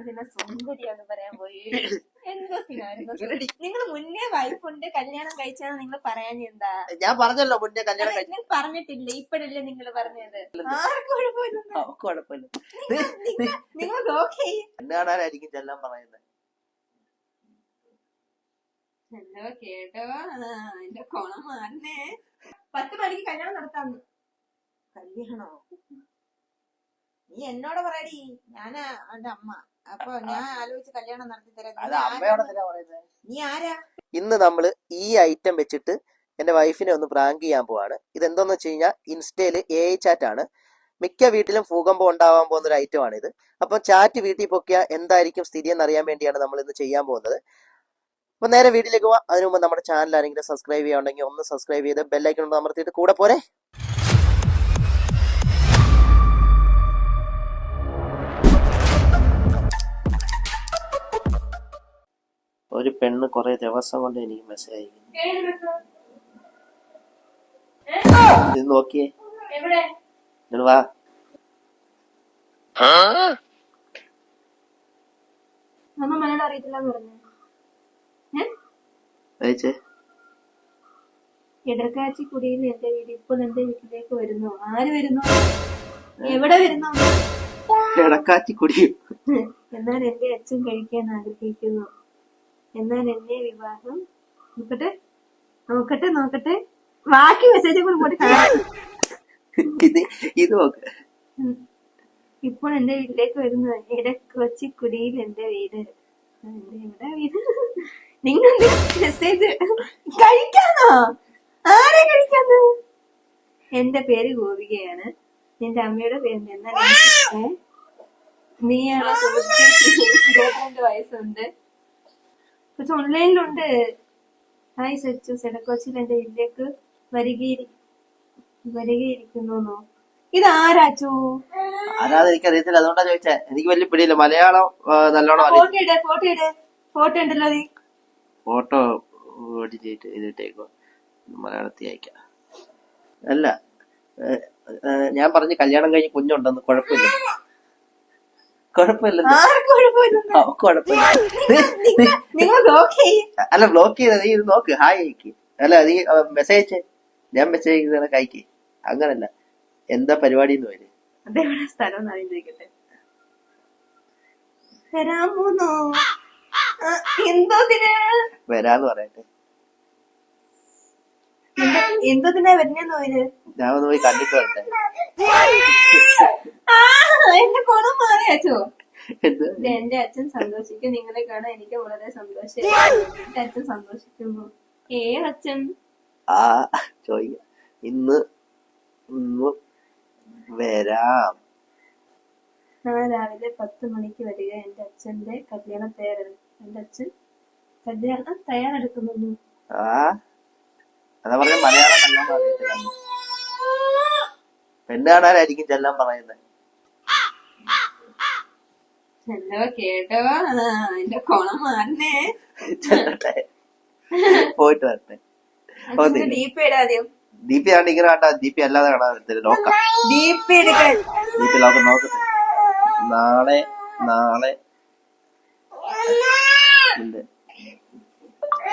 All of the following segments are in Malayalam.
എന്തിനാ സുന്ദരിയാന്ന് പറയാൻ പോയി. എന്തൊക്കെയായിരുന്നു? നിങ്ങൾ മുന്നേ വൈഫുണ്ട് കല്യാണം കഴിച്ചാന്ന് നിങ്ങൾ പറയാൻ എന്താ? ഞാൻ പറഞ്ഞല്ലോ മുന്നേ കല്യാണം നിങ്ങൾ പറഞ്ഞിട്ടില്ല ഇപ്പഴല്ലേ നിങ്ങൾ പറഞ്ഞത്. ആർക്കും കുഴപ്പമില്ല. നിങ്ങൾ ഓക്കെ എന്നാണാരായിരിക്കും ചെല്ലാൻ പറയുന്നത്. എന്തോ കേട്ടോ? എന്റെ കൊണം മാറണേ പത്ത് മണിക്ക് കല്യാണം നടത്താന്ന്. കല്യാണോ? നീ എന്നോട് പറയടി. ഞാനാ എന്റെ അമ്മ. അപ്പൊ ഞാൻ ആലോചിച്ച് കല്യാണം നടത്തി തരാം നീ ആരാ? ഇന്ന് നമ്മൾ ഈ ഐറ്റം വെച്ചിട്ട് എന്റെ വൈഫിനെ ഒന്ന് പ്രാങ്ക് ചെയ്യാൻ പോവാണ്. ഇതെന്തോന്ന് വെച്ച് കഴിഞ്ഞാൽ ഇൻസ്റ്റയിൽ എ ഐ ചാറ്റ് ആണ്. മിക്ക വീട്ടിലും ഭൂകമ്പം ഉണ്ടാവാൻ പോകുന്ന ഒരു ഐറ്റം ആണ് ഇത് അപ്പൊ ചാറ്റ് വീട്ടിൽ പൊക്കിയ എന്തായിരിക്കും സ്ഥിതി എന്ന് അറിയാൻ വേണ്ടിയാണ് നമ്മൾ ഇന്ന് ചെയ്യാൻ പോകുന്നത്. അപ്പൊ നേരെ വീട്ടിലേക്ക് പോവാം. അതിനു മുമ്പ് നമ്മുടെ ചാനൽ ആരെങ്കിലും സബ്സ്ക്രൈബ് ചെയ്യാണ്ടെങ്കിൽ ഒന്ന് സബ്സ്ക്രൈബ് ചെയ്ത് ബെല്ലൈക്കൺ ഒന്ന് അമർത്തിയിട്ട് കൂടെ പോരെ. പെണ്ണ് കൊറേ ദിവസം കൊണ്ട് എനിക്ക് മെസ്സേജ് അയക്കുന്നു. ഇത് നോക്കിയേ. എവിടെ നിങ്ങൾ വാ. അയച്ചേ. എടക്കാച്ചി കുടിയിൽ എന്റെ വീട് ഇപ്പോൾ എന്റെ വീട്ടിലേക്ക് വരുന്നു. ആര് വരുന്നു? എവിടെ വരുന്നു? ഇടക്കാച്ചി കുടിയും എന്നാൽ എന്റെ അച്ഛൻ കഴിക്കാൻ ആഗ്രഹിക്കുന്നു. എന്നാൽ എന്നെ വിവാഹം. നോക്കട്ടെ നോക്കട്ടെ നോക്കട്ടെ. ബാക്കി മെസ്സേജ് കൂടെ ഇങ്ങോട്ട് കാണാം ഇത് ഇത് നോക്ക്. ഉം. ഇപ്പോൾ എന്റെ വീട്ടിലേക്ക് വരുന്നു ഇടക്കൊച്ചി കുടിയിൽ എന്റെ വീട്. എന്റെ എവിടെ വീട്. നിങ്ങൾ മെസ്സേജ് കഴിക്കാന്നോ? ആരെ കഴിക്കാന്ന്? എന്റെ പേര് ഗോപികയാണ്. നിന്റെ അമ്മയുടെ പേര് എന്നാൽ? നീയാണ്. ഇരുപത്തിരണ്ട് വയസ്സുണ്ട്. പക്ഷെ ഓൺലൈനിലുണ്ട് ഹായ് സച്ചു സെടക്കോച്ചിൽ എന്റെ വീട്ടിലേക്ക് വരികയിരി വരികയിരിക്കുന്നു ഇതാരാച്ചു അതാ എനിക്ക് അറിയത്തില്ല അതുകൊണ്ടാ ചോദിച്ചേ. എനിക്ക് വലിയ പിടിയില്ല. മലയാളം നല്ലോണം ഫോട്ടോ ഇട് ഫോട്ടോ ഇട്. ഫോട്ടോ ഉണ്ടല്ലോ നീ ഫോട്ടോ ഓടിച്ചിട്ട് ഇതിട്ടേക്കോ മലയാളത്തിൽ അയക്കാം. അല്ല ഞാൻ പറഞ്ഞു കല്യാണം കഴിഞ്ഞ് കുഞ്ഞുണ്ടെന്ന് കുഴപ്പമില്ല. കുഴപ്പമില്ല. കുഴപ്പമില്ല അല്ല ബ്ലോക്ക് ചെയ്ത നീ ഇത് നോക്ക്. ഹായ് അയക്ക് അല്ല നീ മെസ്സേജ് ഞാൻ മെസ്സേജ് ചെയ്ത് അയക്ക് അങ്ങനല്ല. എന്താ പരിപാടി എന്ന് സ്ഥലം അറിയിച്ചിരിക്കട്ടെ വരാൻ പോന്നോ എന്തോ വരാന്ന് പറയട്ടെ. എന്തോതിനാ വരുന്നേന്ന് പോയത്? ഞാൻ ഒന്ന് പോയി കണ്ടിട്ട് വരട്ടെ. എന്റെ കുളം മാറിയാച്ചോ എന്ത്? ഇത് എന്റെ അച്ഛൻ സന്തോഷിക്കും നിങ്ങളെ കാണാൻ എനിക്ക് വളരെ സന്തോഷം. എന്റെ അച്ഛൻ സന്തോഷിക്കുന്നു ഏതച്ഛൻ ആ ചോദിക്കാം. ഇന്ന് ഇന്ന് വരാം. നാളെ രാവിലെ പത്ത് മണിക്ക് വരിക എന്റെ അച്ഛന്റെ കല്യാണ തയ്യാറെടുക്കും എന്റെ അച്ഛൻ കല്യാണം തയ്യാറെടുക്കുന്നു ആ. അതാ പറഞ്ഞ മലയാളം നല്ലോണം അറിയത്തില്ല. പെണ്ണാണാരായിരിക്കും ചെല്ലാൻ പറയുന്നത് ചെല്ലട്ടെ. പോയിട്ട് വരട്ടെ. ദീപി ആണ് ഇങ്ങനെ കണ്ടാ ദീപി അല്ലാതെ കാണാൻ എടുക്കാൻ. ദീപി നോക്കാം നോക്കട്ടെ നാളെ നാളെ.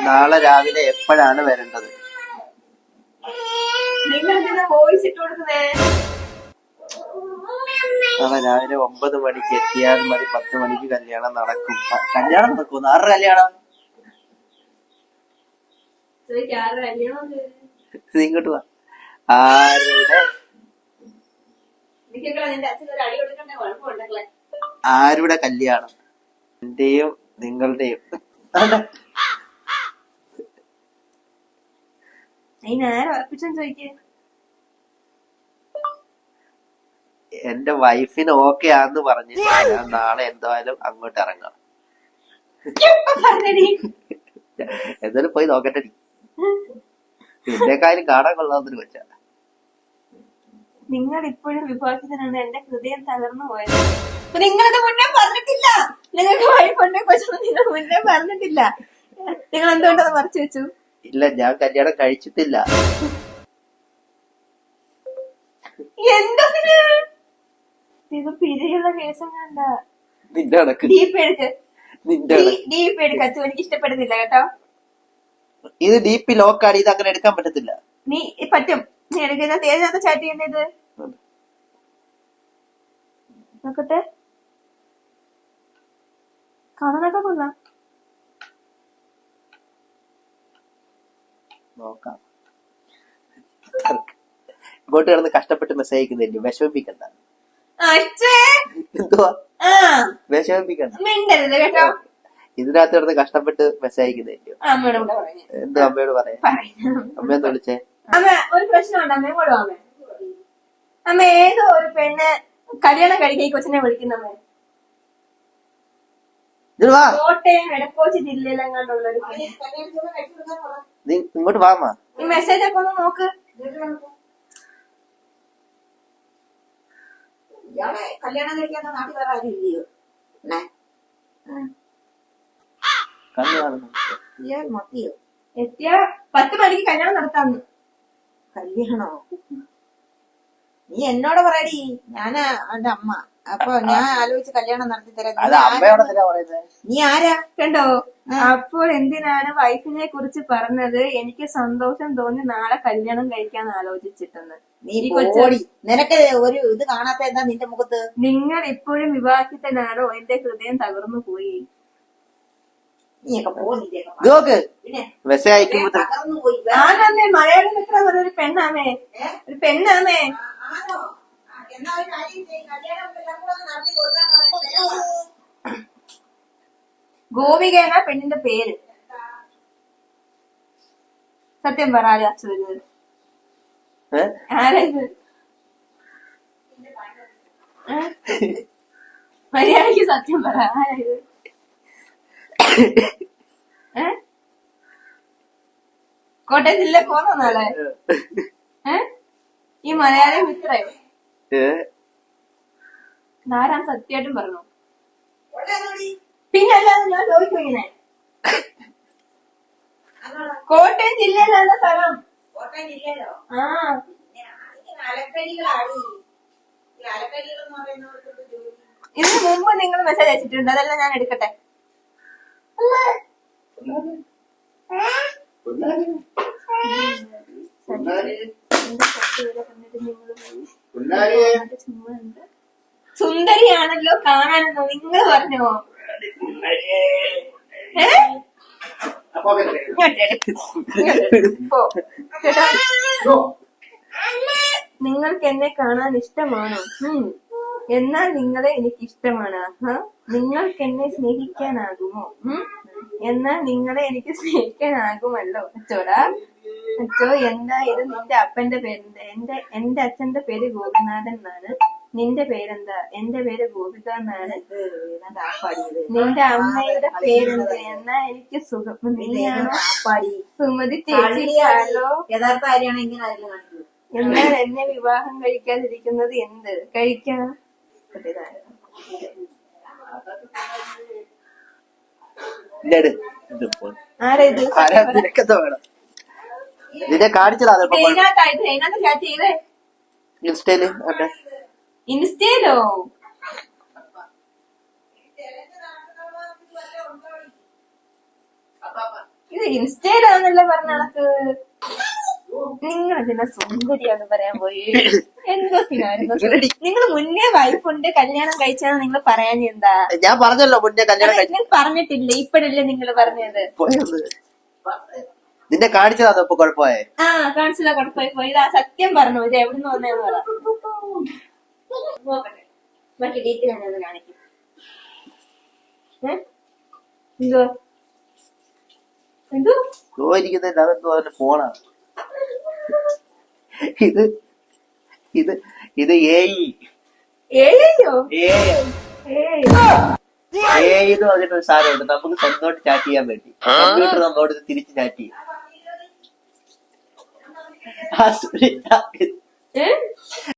നാളെ രാവിലെ എപ്പോഴാണ് വരേണ്ടത്? നിങ്ങൾ എന്തിനാ വോയിസ് ഇട്ട് കൊടുക്കുന്നേ? നാളെ രാവിലെ ഒമ്പത് മണിക്ക് എത്തിയാൽ മതി. പത്ത് മണിക്ക് കല്യാണം നടക്കും. കല്യാണം നടക്കും ആരുടെ കല്യാണം? ഇങ്ങോട്ട് വാ. ആരുടെ? ആരുടെ കല്യാണം? എന്റെയും നിങ്ങളുടെയും. ചോദിക്കേ. എന്റെ വൈഫിന് ഓക്കെ ആന്ന് പറഞ്ഞ് ഞാൻ നാളെ എന്തായാലും അങ്ങോട്ട് ഇറങ്ങാം. എന്തായാലും പോയി നോക്കട്ടെ. ഇതിനേക്കാളും കാണാൻ കൊള്ളാവുന്നൊരു കൊച്ചാ. നിങ്ങൾ ഇപ്പോഴും വിഭാഗത്തിനാണ് എന്റെ ഹൃദയം തകർന്നു പോയത്. നിങ്ങളത് മുന്നേ പറഞ്ഞിട്ടില്ല. നിങ്ങൾക്ക് വൈഫുണ്ടെ കൊച്ചൊന്നും നിങ്ങൾ മുന്നേ പറഞ്ഞിട്ടില്ല. നിങ്ങൾ എന്തുകൊണ്ടത് മറച്ചു വെച്ചു? ഇല്ല ഞാൻ കല്യാണം കഴിച്ചിട്ടില്ല. ഇത് പിരിയുള്ള കേസം കണ്ട നിന്റെ കണക്ക് ഡീപ്പ് എടുക്ക്. നിന്റെ കണക്ക്. ഡീപ്പ് എടുക്ക്. അച്ചു എനിക്ക് ഇഷ്ടപ്പെടുന്നില്ല കേട്ടോ. ഇത് ഡീപ്പ് ലോക്ക് ലോക്കാണ് ഇത് അങ്ങനെ എടുക്കാൻ പറ്റത്തില്ല. നീ പറ്റും. നീ എടുക്കുന്ന ഏതിനകത്ത് ചാറ്റ് ചെയ്യുന്നത് നോക്കട്ടെ. കാണാനൊക്കെ കൊള്ളാം. നോക്കാം. ഇങ്ങോട്ട് കിടന്ന് കഷ്ടപ്പെട്ട് മെസ്സേജ് അയക്കുന്നില്ല വിഷമിപ്പിക്കണ്ട. എന്തുവാ? മിണ്ടരുത് കേട്ടോ. ഇതിനകത്ത് കിടന്ന് കഷ്ടപ്പെട്ട് മെസ്സേജ് അമ്മയോട് കൂടെ പറഞ്ഞു എന്തോ അമ്മയോട് പറയാ. പറയാം അമ്മയെന്ന് വിളിച്ചേ? അമ്മ ഒരു പ്രശ്നമുണ്ട്. അമ്മ കൂടെ അമ്മ. അമ്മ ഏതോ ഒരു പെണ്ണ് കല്യാണം കഴിക്കാൻ ഈ കൊച്ചിനെ വിളിക്കുന്നമ്മ ഇത് വാ. കോട്ടയം എടക്കോച്ചി ജില്ലയിലെങ്ങാണ്ടുള്ള ഒരു പെണ്ണ്. നീ ഇങ്ങോട്ട് വാ അമ്മ. ഈ മെസ്സേജ് ഒക്കെ ഒന്ന് നോക്ക് വീട്ടിൽ വന്നിട്ട്. ഇയാളെ കല്യാണം കഴിക്കാൻ നാട്ടിൽ വേറെ ആരും ഇല്ലയോ? അണ്ണേ ഇയാൾ മത്തിയോ എത്തിയ പത്ത് മണിക്ക് കല്യാണം നടത്താന്ന്. കല്യാണോ? നീ എന്നോട് പറയടി. ഞാനാ എന്റെ അമ്മ. അപ്പൊ ഞാൻ ആലോചിച്ച് കല്യാണം നടത്തി തരാം. നീ ആരാ? കണ്ടോ? അപ്പോൾ എന്തിനാണ് വൈഫിനെ കുറിച്ച് പറഞ്ഞത്? എനിക്ക് സന്തോഷം തോന്നി നാളെ കല്യാണം കഴിക്കാൻ ആലോചിച്ചിട്ടെന്ന്. നീ നിനക്ക് ഒരു ഇത് കാണാത്ത എന്താ നിന്റെ മുഖത്ത്? നിങ്ങൾ ഇപ്പോഴും വിവാഹിതനാണോ? എന്റെ ഹൃദയം തകർന്നു പോയി. നീയൊക്കെ പോകുന്നില്ലേ ഇത് നോക്ക് പിന്നെ? മെസ്സേജ് അയക്കുമ്പോ തകർന്നു പോയി. ആണമ്മേ മലയാളം എത്ര ഒരു പെണ്ണാമേ. ഒരു പെണ്ണാമേ. ആണോ? ആ, എന്നാ ഒരു കാര്യം ചെയ്യ്. കല്യാണം എല്ലാം കൂടെ ഒന്ന് നടത്തി കൊടുക്കാൻ പറഞ്ഞിട്ട് ഗോപിക എന്ന പെണ്ണിന്റെ പേര്. സത്യം പറ ആരാ ഏ? സത്യം പറ? കോട്ടയം ജില്ല പോന്നോ നാളെ? ഈ മലയാളി മിത്രയോ ആരാ സത്യമായിട്ടും പറഞ്ഞു? പിന്നെ അല്ലാതെ ഞാൻ ചോദിക്കും ഇങ്ങനെ? കോട്ടയം ജില്ലയിലാണ് സ്ഥലം ഇല്ലല്ലോ ആ. ഈ അലക്കരികൾ എന്ന് ജോലി. ഇതിന് മുമ്പ് നിങ്ങൾ മെസ്സേജ് അയച്ചിട്ടുണ്ട്. അതെല്ലാം ഞാൻ എടുക്കട്ടെ? സുന്ദരിയാണല്ലോ കാണാനെന്നോ നിങ്ങൾ പറഞ്ഞോ? ഏ? ഇങ്ങോട്ട് എടുക്ക്. ഇങ്ങോട്ട് എടുക്ക്. പോ. കേട്ടോ? നിങ്ങൾക്ക് എന്നെ കാണാൻ ഇഷ്ടമാണോ? എന്നാൽ നിങ്ങളെ എനിക്ക് ഇഷ്ടമാണ് നിങ്ങൾക്ക് എന്നെ സ്നേഹിക്കാനാകുമോ? എന്നാൽ നിങ്ങളെ എനിക്ക് സ്നേഹിക്കാനാകുമല്ലോ. അച്ചോടാ. അച്ചോ എന്തായാലും നിന്റെ അപ്പന്റെ പേര് എന്റെ എന്റെ അച്ഛന്റെ പേര് ഗോപിനാഥൻ എന്നാണ്. നിന്റെ പേരെന്താ? എന്റെ പേര് ഗോപിക എന്നാണ്. നിന്റെ അമ്മയുടെ പേരെന്താ? എന്നാ എനിക്ക് സുഖം. നീയാണ് ആപ്പാടി സുമതി ചേച്ചിയാണോ യഥാർത്ഥ കാര്യമാണ് ഇങ്ങനെ അതിൽ കാണിക്കുന്നത് എന്നാൽ എന്നെ വിവാഹം കഴിക്കാതിരിക്കുന്നത് എന്ത്? കഴിക്കാം ഇല്ലട്. ഇത് പോ. ആരാ ഇത്? ആരാ നിനക്കെന്താ വേണം? നിന്നെ കാണിച്ചതാ ഇൻസ്റ്റയിൽ അതെ. ഇൻസ്റ്റയിലോ ഇത് ഇൻസ്റ്റയിലാന്നല്ല പറഞ്ഞ കണക്ക് നിങ്ങൾ ഇതിനെ സൗന്ദര്യാന്ന് പറയാൻ പോയി? എന്തൊക്കെയായിരുന്നു നിങ്ങൾ മുന്നേ വൈഫുണ്ട് കല്യാണം കഴിച്ചാന്ന് നിങ്ങൾ പറയാൻ എന്താ? ഞാൻ പറഞ്ഞല്ലോ മുന്നേ കല്യാണം നിങ്ങൾ പറഞ്ഞിട്ടില്ല? ഇപ്പഴല്ലേ നിങ്ങൾ പറഞ്ഞത്? നിന്നെ കാണിച്ചതാ ഇപ്പൊ കുഴപ്പമായേ? ആ കാണിച്ചതാ കുഴപ്പമായി പോയി. സത്യം പറഞ്ഞു ഇത് എവിടുന്ന് വന്നേന്ന് പറ. നോക്കട്ടെ ബാക്കി ഡീറ്റെയിൽ ഞാനത് കാണിക്കും. ഏ? എന്തോ? എന്തോ? ചോദിക്കുന്നില്ല അതെന്തോ അതിന്റെ ഫോണാ ഇത് ഇത് ഇത് എ ഏയ് എ എന്ന് പറഞ്ഞിട്ടൊരു സാധനമുണ്ട് നമുക്ക് സ്വന്തമായിട്ട് ചാറ്റ് ചെയ്യാൻ വേണ്ടി. കമ്പ്യൂട്ടർ നമ്മളോട് തിരിച്ച് ചാറ്റ് ചെയ്യും. ആ സുനിത ഏ?